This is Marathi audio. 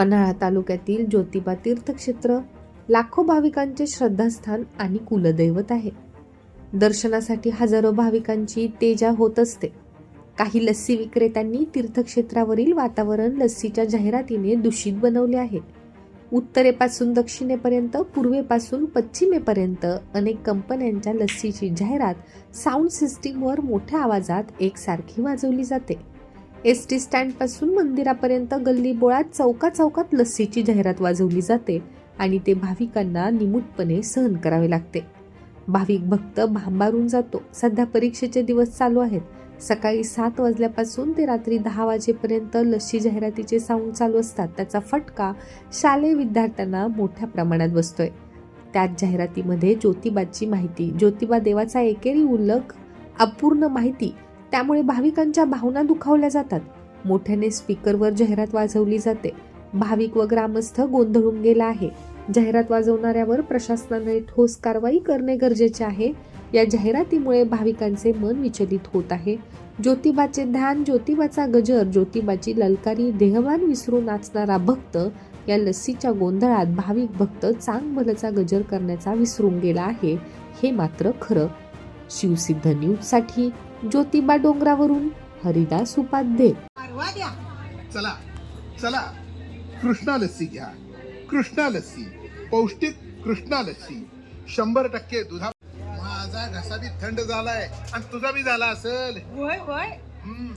पन्हाळा तालुक्यातील ज्योतिबा तीर्थक्षेत्र लाखो भाविकांचे श्रद्धास्थान आणि कुलदैवत आहे. दर्शनासाठी हजारो भाविकांची तेजा होत असते. काही लस्सी विक्रेत्यांनी तीर्थक्षेत्रावरील वातावरण लस्सीच्या जाहिरातीने दूषित बनवले आहे. उत्तरेपासून दक्षिणेपर्यंत पूर्वेपासून पश्चिमेपर्यंत अनेक कंपन्यांच्या लस्सीची जाहिरात साऊंड सिस्टीमवर मोठ्या आवाजात एकसारखी वाजवली जाते. एस टी स्टँडपासून मंदिरापर्यंत गल्ली बोळात चौका चौकात लस्सीची जाहिरात वाजवली जाते आणि ते भाविकांना निमूटपणे सहन करावे लागते. भाविक भक्त भांबारून जातो. सध्या परीक्षेचे दिवस चालू आहेत. सकाळी सात वाजल्यापासून ते रात्री दहा वाजेपर्यंत लस्सी जाहिरातीचे साऊंड चालू असतात. त्याचा फटका शालेय विद्यार्थ्यांना मोठ्या प्रमाणात बसतोय. त्याच जाहिरातीमध्ये ज्योतिबाची माहिती. ज्योतिबा देवाचा एकेरी उल्लेख अपूर्ण माहिती त्यामुळे भाविकांच्या भावना दुखावल्या जातात. मोठ्याने स्पीकरवर जाहिरात वाजवली जाते. भाविक व ग्रामस्थ गोंधळून गेला आहे. जाहिरात वाजवणाऱ्यावर प्रशासनाने ठोस कारवाई करणे गरजेचे आहे. या जाहिरातीमुळे भाविकांचे मन विचलित होत आहे. ज्योतिबाचे ध्यान ज्योतिबाचा गजर ज्योतिबाची ललकारी देहवान विसरून नाचणारा भक्त या लस्सीच्या गोंधळात भाविक भक्त चांगभलचा गजर करण्याचा विसरून गेला आहे. हे मात्र खरं. शिवसिद्ध न्यूजसाठी ज्योतिबा डोंगरावरून हरिदास उपाध्ये. चला चला. कृष्णा लस्सी घ्या. कृष्णा लस्सी. पौष्टिक कृष्णा लस्सी. शंभर टक्के दुधा. माझा घसा बी थंड झालाय आणि तुझा बी झाला असेल. होय होय. हम्म.